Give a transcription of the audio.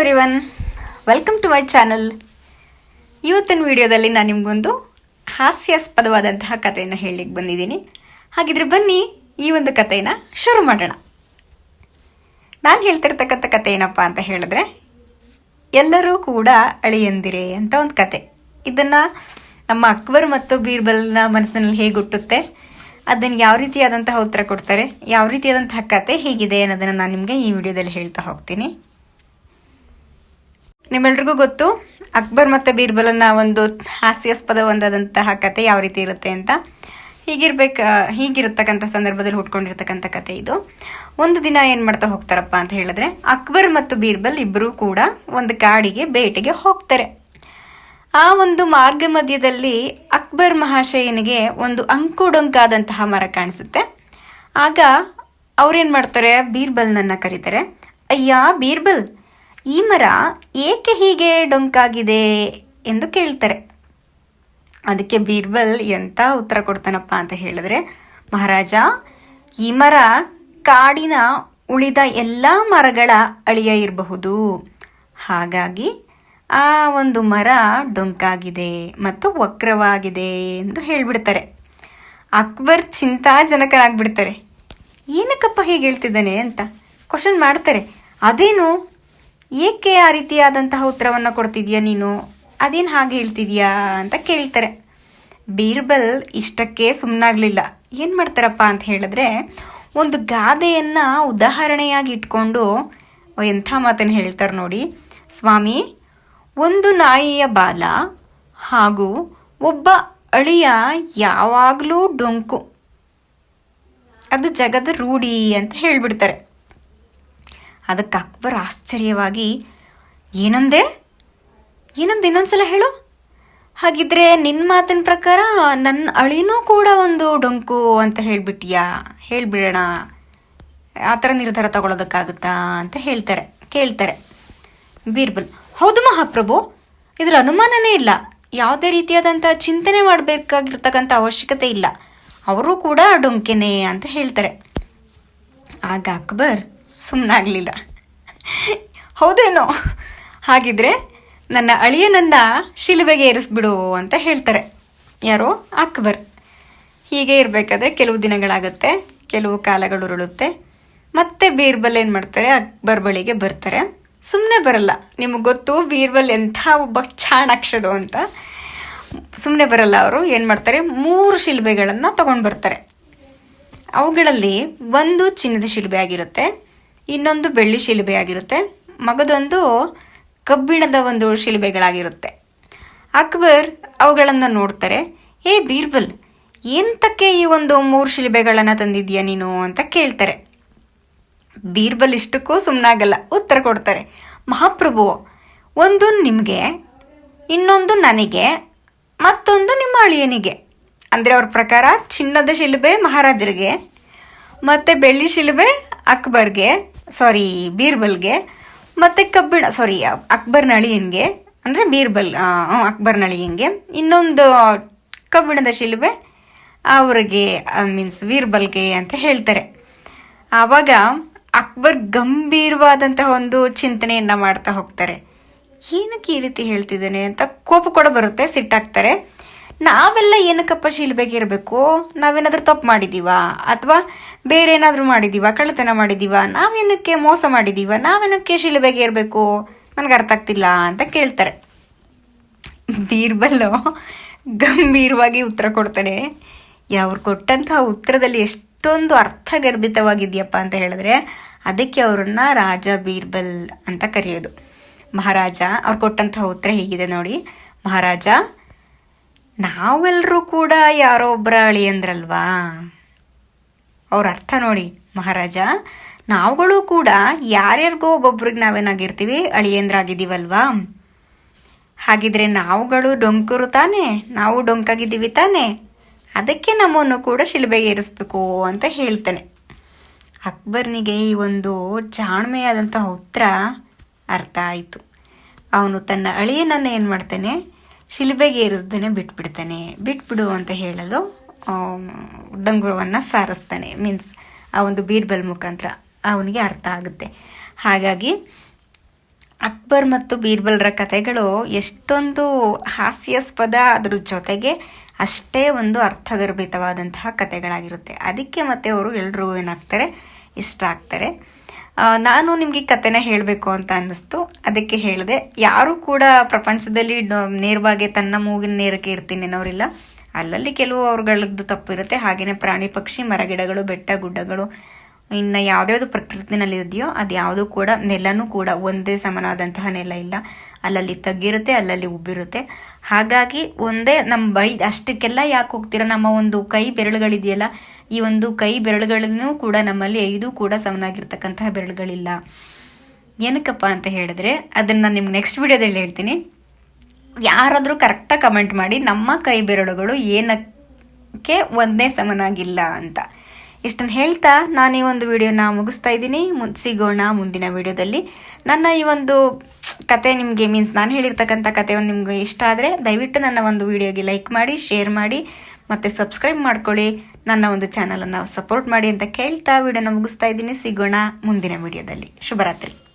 Everyone welcome to my channel ಇವತ್ತಿನ ವಿಡಿಯೋದಲ್ಲಿ ನಾನು ನಿಮಗೊಂದು ಹಾಸ್ಯಾಸ್ಪದವಾದಂತಹ ಕಥೆಯನ್ನು ಹೇಳಲಿಕ್ಕೆ ಬಂದಿದ್ದೀನಿ. ಹಾಗಿದ್ರೆ ಬನ್ನಿ ಈ ಒಂದು ಕಥೆಯನ್ನು ಶುರು ಮಾಡೋಣ. ನಾನು ಹೇಳ್ತಿರ್ತಕ್ಕಂಥ ಕಥೆ ಏನಪ್ಪ ಅಂತ ಹೇಳಿದ್ರೆ, ಎಲ್ಲರೂ ಕೂಡ ಅಳಿಯಂದಿರೆ ಅಂತ ಒಂದು ಕತೆ ಇದನ್ನು ನಮ್ಮ ಅಕ್ಬರ್ ಮತ್ತು ಬೀರ್ಬಲ್ನ ಮನಸ್ಸಿನಲ್ಲಿ ಹೇಗೆ ಹುಟ್ಟುತ್ತೆ ಅದನ್ನು ಯಾವ ರೀತಿಯಾದಂತಹ ಉತ್ತರ ಕೊಡ್ತಾರೆ, ಯಾವ ರೀತಿಯಾದಂತಹ ಕತೆ ಹೇಗಿದೆ ಅನ್ನೋದನ್ನು ನಾನು ನಿಮಗೆ ಈ ವಿಡಿಯೋದಲ್ಲಿ ಹೇಳ್ತಾ ಹೋಗ್ತೀನಿ. ನಿಮ್ಮೆಲ್ರಿಗೂ ಗೊತ್ತು, ಅಕ್ಬರ್ ಮತ್ತು ಬೀರ್ಬಲನ ಒಂದು ಹಾಸ್ಯಾಸ್ಪದವಾದಂತಹ ಕತೆ ಯಾವ ರೀತಿ ಇರುತ್ತೆ ಅಂತ. ಹೀಗಿರ್ಬೇಕು, ಹೀಗಿರತಕ್ಕಂಥ ಸಂದರ್ಭದಲ್ಲಿ ಹುಟ್ಕೊಂಡಿರ್ತಕ್ಕಂಥ ಕತೆ ಇದು. ಒಂದು ದಿನ ಏನು ಮಾಡ್ತಾ ಹೋಗ್ತಾರಪ್ಪ ಅಂತ ಹೇಳಿದ್ರೆ, ಅಕ್ಬರ್ ಮತ್ತು ಬೀರ್ಬಲ್ ಇಬ್ಬರೂ ಕೂಡ ಒಂದು ಕಾಡಿಗೆ, ಬೇಟೆಗೆ ಹೋಗ್ತಾರೆ. ಆ ಒಂದು ಮಾರ್ಗ ಮಧ್ಯದಲ್ಲಿ ಅಕ್ಬರ್ ಮಹಾಶಯನಿಗೆ ಒಂದು ಅಂಕುಡೊಂಕಾದಂತಹ ಮರ ಕಾಣಿಸುತ್ತೆ. ಆಗ ಅವ್ರೇನು ಮಾಡ್ತಾರೆ, ಬೀರ್ಬಲ್ನನ್ನು ಕರೀತಾರೆ, ಅಯ್ಯ, ಬೀರ್ಬಲ್ ಈ ಮರ ಏಕೆ ಹೀಗೆ ಡೊಂಕಾಗಿದೆ ಎಂದು ಕೇಳ್ತಾರೆ. ಅದಕ್ಕೆ ಬೀರ್ಬಲ್ ಎಂತ ಉತ್ತರ ಕೊಡ್ತಾನಪ್ಪ ಅಂತ ಹೇಳಿದ್ರೆ, ಮಹಾರಾಜ, ಈ ಮರ ಕಾಡಿನ ಉಳಿದ ಎಲ್ಲ ಮರಗಳ ಅಳಿಯ ಇರಬಹುದು. ಹಾಗಾಗಿ ಆ ಒಂದು ಮರ ಡೊಂಕಾಗಿದೆ ಮತ್ತು ವಕ್ರವಾಗಿದೆ ಎಂದು ಹೇಳ್ಬಿಡ್ತಾರೆ. ಅಕ್ಬರ್ ಚಿಂತಾಜನಕನಾಗ್ಬಿಡ್ತಾರೆ. ಏನಕ್ಕಪ್ಪ ಹೀಗೆ ಹೇಳ್ತಿದ್ದಾನೆ ಅಂತ? ಕ್ವಶನ್ ಮಾಡ್ತಾರೆ. ಅದೇನು ಏಕೆ ಆ ರೀತಿಯಾದಂತಹ ಉತ್ತರವನ್ನು ಕೊಡ್ತಿದ್ಯಾ ನೀನು? ಅದೇನು ಹಾಗೆ ಹೇಳ್ತಿದ್ಯಾ ಅಂತ ಕೇಳ್ತಾರೆ. ಬೀರ್ಬಲ್ ಇಷ್ಟಕ್ಕೆ ಸುಮ್ಮನಾಗ್ಲಿಲ್ಲ ಏನು ಮಾಡ್ತಾರಪ್ಪ ಅಂತ ಹೇಳಿದ್ರೆ, ಒಂದು ಗಾದೆಯನ್ನು ಉದಾಹರಣೆಯಾಗಿ ಇಟ್ಕೊಂಡು ಎಂಥ ಮಾತನ್ನು ಹೇಳ್ತಾರೆ ನೋಡಿ. ಸ್ವಾಮಿ, ಒಂದು ನಾಯಿಯ ಬಾಲ ಹಾಗೂ ಒಬ್ಬ ಅಳಿಯ ಯಾವಾಗಲೂ ಡೊಂಕು. ಅದು ಜಗದ ರೂಢಿ ಅಂತ ಹೇಳ್ಬಿಡ್ತಾರೆ. ಅದಕ್ಕೆ ಅಕ್ಬರ್ ಆಶ್ಚರ್ಯವಾಗಿ, ಏನಂದೆ? ಏನಂದ? ಇನ್ನೊಂದ್ಸಲ ಹೇಳು. ಹಾಗಿದ್ರೆ ನಿನ್ನ ಮಾತಿನ ಪ್ರಕಾರ ನನ್ನ ಅಳಿನೂ ಕೂಡ ಒಂದು ಡೊಂಕು ಅಂತ ಹೇಳಿಬಿಟ್ಟಿಯಾ? ಹೇಳಿಬಿಡೋಣ. ಆ ಥರ ನಿರ್ಧಾರ ತಗೊಳ್ಳೋದಕ್ಕಾಗುತ್ತಾ ಅಂತ ಹೇಳ್ತಾರೆ, ಕೇಳ್ತಾರೆ. ಬೀರ್ಬಲ್, ಹೌದು ಮಹಾಪ್ರಭು ಇದರ ಅನುಮಾನನೇ ಇಲ್ಲ. ಯಾವುದೇ ರೀತಿಯಾದಂಥ ಚಿಂತನೆ ಮಾಡಬೇಕಾಗಿರ್ತಕ್ಕಂಥ ಅವಶ್ಯಕತೆ ಇಲ್ಲ. ಅವರು ಕೂಡ ಡೊಂಕೆನೆ ಅಂತ ಹೇಳ್ತಾರೆ. ಆಗ ಅಕ್ಬರ್ ಸುಮ್ಮನಾಗಲಿಲ್ಲ ಹೌದೇನೋ? ಹಾಗಿದ್ರೆ ನನ್ನ ಅಳಿಯನನ್ನ ಶಿಲುಬೆಗೆ ಏರಿಸ್ಬಿಡು ಅಂತ ಹೇಳ್ತಾರೆ. ಯಾರೋ? ಅಕ್ಬರ್. ಹೀಗೆ ಇರಬೇಕಾದ್ರೆ ಕೆಲವು ದಿನಗಳಾಗುತ್ತೆ, ಕೆಲವು ಕಾಲಗಳು ಉರುಳುತ್ತೆ. ಮತ್ತೆ ಬೀರ್ಬಲ್ ಏನು ಮಾಡ್ತಾರೆ? ಅಕ್ಬರ್ ಬಳಿಗೆ ಬರ್ತಾರೆ. ಸುಮ್ಮನೆ ಬರಲ್ಲ. ನಿಮಗೆ ಗೊತ್ತು, ಬೀರ್ಬಲ್ ಎಂಥ ಒಬ್ಬ ಚಾಣಾಕ್ಷರು ಅಂತ. ಸುಮ್ಮನೆ ಬರಲ್ಲ ಅವರು. ಏನು ಮಾಡ್ತಾರೆ? ಮೂರು ಶಿಲ್ಬೆಗಳನ್ನು ತಗೊಂಡು ಬರ್ತಾರೆ. ಅವುಗಳಲ್ಲಿ ಒಂದು ಚಿನ್ನದ ಶಿಲುಬೆ ಆಗಿರುತ್ತೆ. ಇನ್ನೊಂದು ಬೆಳ್ಳಿ ಶಿಲುಬೆ ಆಗಿರುತ್ತೆ ಮಗದೊಂದು ಕಬ್ಬಿಣದ ಒಂದು ಶಿಲುಬೆಗಳಾಗಿರುತ್ತೆ. ಅಕ್ಬರ್ ಅವುಗಳನ್ನು ನೋಡ್ತಾರೆ, ಏ ಬೀರ್ಬಲ್, ಎಂತಕ್ಕೆ ಈ ಒಂದು ಮೂರು ಶಿಲುಬೆಗಳನ್ನು ತಂದಿದ್ಯಾ ನೀನು? ಅಂತ ಕೇಳ್ತಾರೆ. ಬೀರ್ಬಲ್ ಇಷ್ಟಕ್ಕೂ ಸುಮ್ಮನಾಗಲ್ಲ ಉತ್ತರ ಕೊಡ್ತಾರೆ, ಮಹಾಪ್ರಭು, ಒಂದು ನಿಮಗೆ, ಇನ್ನೊಂದು ನನಗೆ, ಮತ್ತೊಂದು ನಿಮ್ಮ ಅಳಿಯನಿಗೆ. ಅಂದರೆ ಅವ್ರ ಪ್ರಕಾರ ಚಿನ್ನದ ಶಿಲುಬೆ ಮಹಾರಾಜರಿಗೆ, ಮತ್ತು ಬೆಳ್ಳಿ ಶಿಲುಬೆ ಅಕ್ಬರ್ಗೆ. ಸಾರಿ, ಬೀರ್ಬಲ್ಗೆ, ಮತ್ತು ಕಬ್ಬಿಣ, ಸಾರಿ, ಅಕ್ಬರ್ ನಳಿಯನ್ಗೆ ಅಂದರೆ ಬೀರ್ಬಲ್ ಅಕ್ಬರ್ ಅಳಿಯನ್ಗೆ ಇನ್ನೊಂದು ಕಬ್ಬಿಣದ ಶಿಲುಬೆ, ಅವ್ರಿಗೆ ಮೀನ್ಸ್ ಬೀರ್ಬಲ್ಗೆ ಅಂತ ಹೇಳ್ತಾರೆ. ಆವಾಗ ಅಕ್ಬರ್ ಗಂಭೀರವಾದಂತಹ ಒಂದು ಚಿಂತನೆಯನ್ನು ಮಾಡ್ತಾ ಹೋಗ್ತಾರೆ. ಏನಕ್ಕೆ ಈ ರೀತಿ ಹೇಳ್ತಿದ್ದಾನೆ ಅಂತ ಕೋಪ ಕೂಡ ಬರುತ್ತೆ ಸಿಟ್ಟಾಗ್ತಾರೆ ನಾವೆಲ್ಲ ಏನಕ್ಕಪ್ಪ ಶೀಲ್ಬೇಕಿರಬೇಕು ನಾವೇನಾದರೂ ತಪ್ಪು ಮಾಡಿದ್ದೀವಾ ಅಥವಾ ಬೇರೆ ಏನಾದರೂ ಮಾಡಿದ್ದೀವಾ ಕಳ್ಳತನ ಮಾಡಿದ್ದೀವಾ ನಾವೇನಕ್ಕೆ ಮೋಸ ಮಾಡಿದ್ದೀವ ನಾವೇನಕ್ಕೆ ಶಿಲ್ಬೆಗೆ ಇರಬೇಕು? ನನಗೆ ಅರ್ಥ ಆಗ್ತಿಲ್ಲ ಅಂತ ಕೇಳ್ತಾರೆ. ಬೀರ್ಬಲ್ಲು ಗಂಭೀರವಾಗಿ ಉತ್ತರ ಕೊಡ್ತಾನೆ. ಅವ್ರು ಕೊಟ್ಟಂತಹ ಉತ್ತರದಲ್ಲಿ ಎಷ್ಟೊಂದು ಅರ್ಥಗರ್ಭಿತವಾಗಿದೆಯಪ್ಪ ಅಂತ ಹೇಳಿದ್ರೆ ಅದಕ್ಕೆ ಅವರನ್ನು ರಾಜ ಬೀರ್ಬಲ್ ಅಂತ ಕರೆಯೋದು. ಮಹಾರಾಜ, ಅವ್ರು ಕೊಟ್ಟಂತಹ ಉತ್ತರ ಹೀಗಿದೆ ನೋಡಿ. ಮಹಾರಾಜ ನಾವೆಲ್ಲರೂ ಕೂಡ ಯಾರೋ ಒಬ್ಬರ ಅಳಿಯಂದ್ರಲ್ವಾ ಅವ್ರ ಅರ್ಥ ನೋಡಿ, ಮಹಾರಾಜ. ನಾವುಗಳು ಕೂಡ ಯಾರ್ಯಾರಿಗೋ ಒಬ್ಬೊಬ್ರಿಗೆ ನಾವೇನಾಗಿರ್ತೀವಿ, ಅಳಿಯಂದ್ರಾಗಿದ್ದೀವಲ್ವಾ? ಹಾಗಿದ್ರೆ ನಾವುಗಳು ಡೊಂಕರು ತಾನೆ? ನಾವು ಡೊಂಕಾಗಿದ್ದೀವಿ ತಾನೆ? ಅದಕ್ಕೆ ನಮ್ಮನ್ನು ಕೂಡ ಶಿಲ್ಬೆಗೆ ಏರಿಸ್ಬೇಕು ಅಂತ ಹೇಳ್ತಾನೆ. ಅಕ್ಬರ್ನಿಗೆ ಈ ಒಂದು ಜಾಣ್ಮೆಯಾದಂತಹ ಉತ್ತರ ಅರ್ಥ ಆಯಿತು. ಅವನು ತನ್ನ ಅಳಿಯನನ್ನು ಏನು ಮಾಡ್ತಾನೆ ಶಿಲುಬೆಗೆ ಏರಿಸ್ದೇನೆ ಬಿಟ್ಬಿಡ್ತಾನೆ. ಬಿಟ್ಬಿಡು ಅಂತ ಹೇಳಲು ಡಂಗುರವನ್ನು ಸಾರಿಸ್ತಾನೆ. ಮೀನ್ಸ್ ಆ ಒಂದು ಬೀರ್ಬಲ್ ಮುಖಾಂತರ ಅವನಿಗೆ ಅರ್ಥ ಆಗುತ್ತೆ. ಹಾಗಾಗಿ ಅಕ್ಬರ್ ಮತ್ತು ಬೀರ್ಬಲ್ರ ಕಥೆಗಳು ಎಷ್ಟೊಂದು ಹಾಸ್ಯಾಸ್ಪದ ಅದ್ರ ಜೊತೆಗೆ ಅಷ್ಟೇ ಒಂದು ಅರ್ಥಗರ್ಭಿತವಾದಂತಹ ಕಥೆಗಳಾಗಿರುತ್ತೆ. ಅದಕ್ಕೆ ಮತ್ತೆ ಅವರು ಎಲ್ಲರೂ ಏನಾಗ್ತಾರೆ? ಇಷ್ಟ ಆಗ್ತಾರೆ. ನಾನು ನಿಮಗೆ ಕತೆನ ಹೇಳಬೇಕು ಅಂತ ಅನ್ನಿಸ್ತು. ಅದಕ್ಕೆ ಹೇಳಿದೆ, ಯಾರು ಕೂಡ ಪ್ರಪಂಚದಲ್ಲಿ ನೇರವಾಗಿ ತನ್ನ ಮೂಗಿನ ನೇರಕ್ಕೆ ಇರ್ತೀನಿ ಅನ್ನೋರಿಲ್ಲ. ಅಲ್ಲಲ್ಲಿ ಕೆಲವು ಅವ್ರಗಳದ್ದು ತಪ್ಪು ಇರುತ್ತೆ ಹಾಗೆಯೇ ಪ್ರಾಣಿ ಪಕ್ಷಿ, ಮರಗಿಡಗಳು, ಬೆಟ್ಟ, ಗುಡ್ಡಗಳು, ಇನ್ನು ಯಾವ್ದ್ಯಾವ್ದು ಪ್ರಕೃತಿನಲ್ಲಿ ಇದೆಯೋ ಅದು ಯಾವುದೂ ಕೂಡ ನೆಲನೂ ಕೂಡ ಒಂದೇ ಸಮನಾದಂತಹ ನೆಲ ಇಲ್ಲ. ಅಲ್ಲಲ್ಲಿ ತಗ್ಗಿರುತ್ತೆ, ಅಲ್ಲಲ್ಲಿ ಉಬ್ಬಿರುತ್ತೆ. ಹಾಗಾಗಿ ಒಂದೇ ನಮ್ಮ ಬೈ, ಅಷ್ಟಕ್ಕೆಲ್ಲ ಯಾಕೆ ಹೋಗ್ತೀರಾ? ನಮ್ಮ ಒಂದು ಕೈ ಬೆರಳುಗಳಿದೆಯಲ್ಲ ಈ ಒಂದು ಕೈ ಬೆರಳುಗಳನ್ನು ಕೂಡ ನಮ್ಮಲ್ಲಿ ಐದು ಕೂಡ ಸಮನಾಗಿರ್ತಕ್ಕಂತಹ ಬೆರಳುಗಳಿಲ್ಲ. ಏನಕ್ಕಪ್ಪ ಅಂತ ಹೇಳಿದ್ರೆ, ಅದನ್ನು ನಾನು ನಿಮ್ಗೆ ನೆಕ್ಸ್ಟ್ ವಿಡಿಯೋದಲ್ಲಿ ಹೇಳ್ತೀನಿ. ಯಾರಾದರೂ ಕರೆಕ್ಟಾಗಿ ಕಮೆಂಟ್ ಮಾಡಿ, ನಮ್ಮ ಕೈ ಬೆರಳುಗಳು ಏನಕ್ಕೆ ಒಂದೇ ಸಮನಾಗಿಲ್ಲ ಅಂತ. ಇಷ್ಟನ್ನು ಹೇಳ್ತಾ ನಾನು ಈ ಒಂದು ವಿಡಿಯೋನ ಮುಗಿಸ್ತಾ ಇದ್ದೀನಿ. ಮುನ್ ಸಿಗೋಣ ಮುಂದಿನ ವಿಡಿಯೋದಲ್ಲಿ ನನ್ನ ಈ ಒಂದು ಕತೆ ನಿಮಗೆ ಮೀನ್ಸ್ ನಾನು ಹೇಳಿರ್ತಕ್ಕಂಥ ಕತೆ ಒಂದು ನಿಮ್ಗೆ ಇಷ್ಟ ಆದರೆ ದಯವಿಟ್ಟು ನನ್ನ ಒಂದು ವಿಡಿಯೋಗೆ ಲೈಕ್ ಮಾಡಿ ಶೇರ್ ಮಾಡಿ, ಮತ್ತು ಸಬ್ಸ್ಕ್ರೈಬ್ ಮಾಡ್ಕೊಳ್ಳಿ. ನನ್ನ ಒಂದು ಚಾನಲನ್ನು ಸಪೋರ್ಟ್ ಮಾಡಿ ಅಂತ ಕೇಳ್ತಾ ವಿಡಿಯೋನ ಮುಗಿಸ್ತಾ ಇದ್ದೀನಿ. ಸಿಗೋಣ ಮುಂದಿನ ವಿಡಿಯೋದಲ್ಲಿ ಶುಭರಾತ್ರಿ.